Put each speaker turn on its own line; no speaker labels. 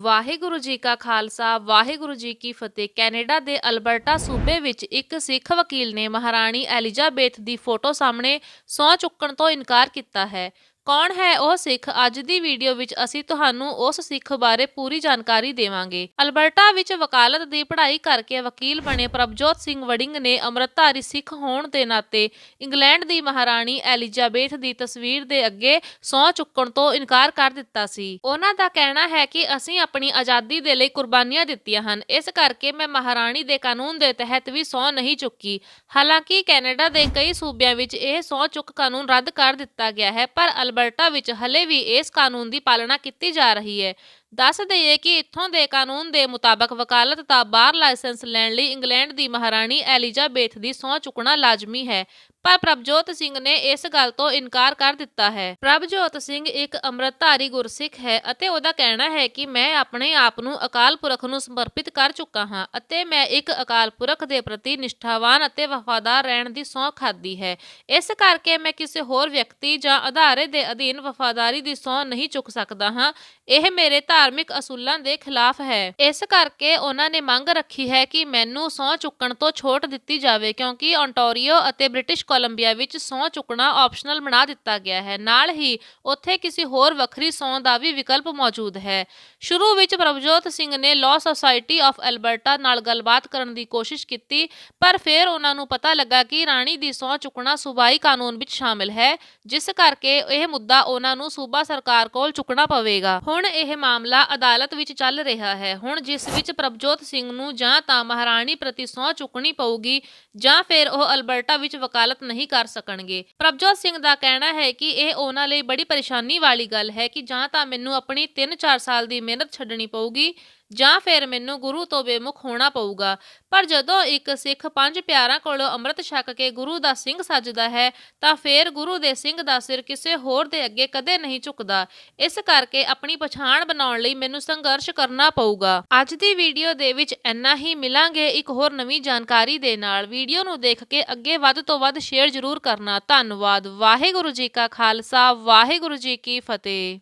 ਵਾਹਿਗੁਰੂ ਜੀ ਕਾ ਖਾਲਸਾ, ਵਾਹਿਗੁਰੂ ਜੀ ਕੀ ਫਤਿਹ। ਕੈਨੇਡਾ ਦੇ ਅਲਬਰਟਾ ਸੂਬੇ ਵਿੱਚ ਇੱਕ ਸਿੱਖ ਵਕੀਲ ਨੇ ਮਹਾਰਾਣੀ ਐਲਿਜ਼ਾਬੇਥ ਦੀ ਫੋਟੋ ਸਾਹਮਣੇ ਸਹੁੰ ਚੁੱਕਣ ਤੋਂ ਇਨਕਾਰ ਕੀਤਾ ਹੈ। ਕੌਣ ਹੈ ਉਹ ਸਿੱਖ? ਅੱਜ ਦੀ ਵੀਡੀਓ ਵਿੱਚ ਅਸੀਂ ਤੁਹਾਨੂੰ ਉਸ ਸਿੱਖ ਬਾਰੇ ਪੂਰੀ ਜਾਣਕਾਰੀ ਦੇਵਾਂਗੇ। ਅਲਬਰਟਾ ਵਿੱਚ ਵਕਾਲਤ ਦੀ ਪੜ੍ਹਾਈ ਕਰਕੇ ਵਕੀਲ ਬਣੇ ਪ੍ਰਭਜੋਤ ਸਿੰਘ ਵੜਿੰਗ ਨੇ ਅੰਮ੍ਰਿਤਧਾਰੀ ਸਿੱਖ ਹੋਣ ਦੇ ਨਾਤੇ ਇੰਗਲੈਂਡ ਦੀ ਮਹਾਰਾਣੀ ਐਲਿਜ਼ਾਬੇਥ ਦੀ ਤਸਵੀਰ ਦੇ ਅੱਗੇ ਸਹੁੰ ਚੁੱਕਣ ਤੋਂ ਇਨਕਾਰ ਕਰ ਦਿੱਤਾ ਸੀ। ਉਹਨਾਂ ਦਾ ਕਹਿਣਾ ਹੈ ਕਿ ਅਸੀਂ ਆਪਣੀ ਆਜ਼ਾਦੀ ਦੇ ਲਈ ਕੁਰਬਾਨੀਆਂ ਦਿੱਤੀਆਂ ਹਨ। ਇਸ ਕਰਕੇ ਮੈਂ ਮਹਾਰਾਣੀ ਦੇ ਕਾਨੂੰਨ ਦੇ ਤਹਿਤ ਵੀ ਸਹੁੰ ਨਹੀਂ ਚੁੱਕੀ। ਹਾਲਾਂਕਿ ਕੈਨੇਡਾ ਦੇ ਕਈ ਸੂਬਿਆਂ ਵਿੱਚ ਇਹ ਸਹੁੰ ਚੁੱਕ ਕਾਨੂੰਨ ਰੱਦ ਕਰ ਦਿੱਤਾ ਗਿਆ ਹੈ, ਪਰ ਅਲਬਰਟਾ ਵਿੱਚ ਹਲੇ ਵੀ ਇਸ ਕਾਨੂੰਨ ਦੀ ਪਾਲਣਾ ਕੀਤੀ ਜਾ ਰਹੀ ਹੈ। ਦੱਸ ਦਈਏ ਕਿ ਇੱਥੋਂ ਦੇ ਕਾਨੂੰਨ ਦੇ ਮੁਤਾਬਕ ਵਕਾਲਤ ਦਾ ਬਾਹਰ ਲਾਇਸੈਂਸ ਲੈਣ ਲਈ ਇੰਗਲੈਂਡ ਦੀ ਮਹਾਰਾਣੀ ਐਲਿਜ਼ਾਬੇਥ ਦੀ ਸਹੁੰ ਚੁੱਕਣਾ ਲਾਜ਼ਮੀ ਹੈ, ਪਰ ਪ੍ਰਭਜੋਤ ਸਿੰਘ ਨੇ ਇਸ ਗੱਲ ਤੋਂ ਇਨਕਾਰ ਕਰ ਦਿੱਤਾ ਹੈ। ਪ੍ਰਭਜੋਤ ਸਿੰਘ ਇੱਕ ਅੰਮ੍ਰਿਤਧਾਰੀ ਗੁਰਸਿੱਖ ਹੈ ਅਤੇ ਉਹਦਾ ਕਹਿਣਾ ਹੈ ਕਿ ਮੈਂ ਆਪਣੇ ਆਪ ਨੂੰ ਅਕਾਲ ਪੁਰਖ ਨੂੰ ਸਮਰਪਿਤ ਕਰ ਚੁੱਕਾ ਹਾਂ ਅਤੇ ਮੈਂ ਇੱਕ ਅਕਾਲ ਪੁਰਖ ਦੇ ਪ੍ਰਤੀ ਨਿਸ਼ਠਾਵਾਨ ਅਤੇ ਵਫਾਦਾਰ ਰਹਿਣ ਦੀ ਸਹੁੰ ਖਾਦੀ ਹੈ। ਇਸ ਕਰਕੇ ਮੈਂ ਕਿਸੇ ਹੋਰ ਵਿਅਕਤੀ ਜਾਂ ਅਧਾਰੇ ਦੇ ਅਧੀਨ ਵਫਾਦਾਰੀ ਦੀ ਸਹੁੰ ਨਹੀਂ ਚੁੱਕ ਸਕਦਾ ਹਾਂ। ਇਹ ਮੇਰੇ ਧਾਰ ਧਾਰਮਿਕ ਅਸੂਲਾਂ ਦੇ ਖਿਲਾਫ ਹੈ। ਇਸ ਕਰਕੇ ਉਹਨਾਂ ਨੇ ਮੰਗ ਰੱਖੀ ਹੈ ਕਿ ਮੈਨੂੰ ਸਹੁੰ ਚੁੱਕਣ ਤੋਂ ਛੋਟ ਦਿੱਤੀ ਜਾਵੇ ਕਿਉਂਕਿ ontario ਅਤੇ ਬ੍ਰਿਟਿਸ਼ ਕੋਲੰਬੀਆ ਵਿੱਚ ਸਹੁੰ ਚੁੱਕਣਾ ਆਪਸ਼ਨਲ ਬਣਾ ਦਿੱਤਾ ਗਿਆ ਹੈ। ਨਾਲ ਹੀ ਉੱਥੇ ਕਿਸੇ ਹੋਰ ਵੱਖਰੀ ਸਹੁੰ ਦਾ ਵੀ ਵਿਕਲਪ ਮੌਜੂਦ ਹੈ। ਸ਼ੁਰੂ ਵਿੱਚ ਪ੍ਰਭਜੋਤ ਸਿੰਘ ਨੇ ਲਾਅ ਸੁਸਾਇਟੀ ਆਫ ਐਲਬਰਟਾ ਨਾਲ ਗੱਲਬਾਤ ਕਰਨ ਦੀ ਕੋਸ਼ਿਸ਼ ਕੀਤੀ, ਪਰ ਫਿਰ ਉਹਨਾਂ ਨੂੰ ਪਤਾ ਲੱਗਾ ਕਿ ਰਾਣੀ ਦੀ ਸਹੁੰ ਚੁੱਕਣਾ ਸੂਬਾਈ ਕਾਨੂੰਨ ਵਿੱਚ ਸ਼ਾਮਿਲ ਹੈ, ਜਿਸ ਕਰਕੇ ਇਹ ਮੁੱਦਾ ਉਹਨਾਂ ਨੂੰ ਸੂਬਾ ਸਰਕਾਰ ਕੋਲ ਚੁੱਕਣਾ ਪਵੇਗਾ। ਹੁਣ ਇਹ ਮਾਮਲਾ ਮਾਮਲਾ ਅਦਾਲਤ ਵਿੱਚ ਚੱਲ ਰਿਹਾ ਹੈ। ਹੁਣ ਜਿਸ ਵਿੱਚ ਪ੍ਰਭਜੋਤ ਸਿੰਘ ਨੂੰ ਜਾਂ ਤਾਂ ਮਹਾਰਾਣੀ ਪ੍ਰਤੀ ਸਹੁੰ ਚੁੱਕਣੀ ਪਊਗੀ ਜਾਂ ਫਿਰ ਉਹ ਅਲਬਰਟਾ ਵਿੱਚ ਵਕਾਲਤ ਨਹੀਂ ਕਰ ਸਕਣਗੇ। ਪ੍ਰਭਜੋਤ ਸਿੰਘ ਦਾ ਕਹਿਣਾ ਹੈ ਕਿ ਇਹ ਉਹਨਾਂ ਲਈ ਬੜੀ ਪਰੇਸ਼ਾਨੀ ਵਾਲੀ ਗੱਲ ਹੈ ਕਿ ਜਾਂ ਤਾਂ ਮੈਨੂੰ ਆਪਣੀ 3-4 ਸਾਲ ਦੀ ਮਿਹਨਤ ਛੱਡਣੀ ਪਊਗੀ ਜਾਂ ਫਿਰ ਮੈਨੂੰ ਗੁਰੂ ਤੋਂ ਬੇਮੁਖ ਹੋਣਾ ਪਊਗਾ। ਪਰ ਜਦੋਂ ਇੱਕ ਸਿੱਖ ਪੰਜ ਪਿਆਰਾਂ ਕੋਲੋਂ ਅੰਮ੍ਰਿਤ ਛਕ ਕੇ ਗੁਰੂ ਦਾ ਸਿੰਘ ਸੱਜਦਾ ਹੈ, ਤਾਂ ਫਿਰ ਗੁਰੂ ਦੇ ਸਿੰਘ ਦਾ ਸਿਰ ਕਿਸੇ ਹੋਰ ਦੇ ਅੱਗੇ ਕਦੇ ਨਹੀਂ ਝੁਕਦਾ। ਇਸ ਕਰਕੇ ਆਪਣੀ ਪਛਾਣ ਬਣਾਉਣ ਲਈ ਮੈਨੂੰ ਸੰਘਰਸ਼ ਕਰਨਾ ਪਊਗਾ। ਅੱਜ ਦੀ ਵੀਡੀਓ ਦੇ ਵਿੱਚ ਇੰਨਾ ਹੀ। ਮਿਲਾਂਗੇ ਇੱਕ ਹੋਰ ਨਵੀਂ ਜਾਣਕਾਰੀ ਦੇ ਨਾਲ। ਵੀਡੀਓ ਨੂੰ ਦੇਖ ਕੇ ਅੱਗੇ ਵੱਧ ਤੋਂ ਵੱਧ ਸ਼ੇਅਰ ਜ਼ਰੂਰ ਕਰਨਾ। ਧੰਨਵਾਦ। ਵਾਹਿਗੁਰੂ ਜੀ ਕਾ ਖਾਲਸਾ। ਵਾਹਿਗੁਰੂ ਜੀ ਕੀ ਫਤਿਹ।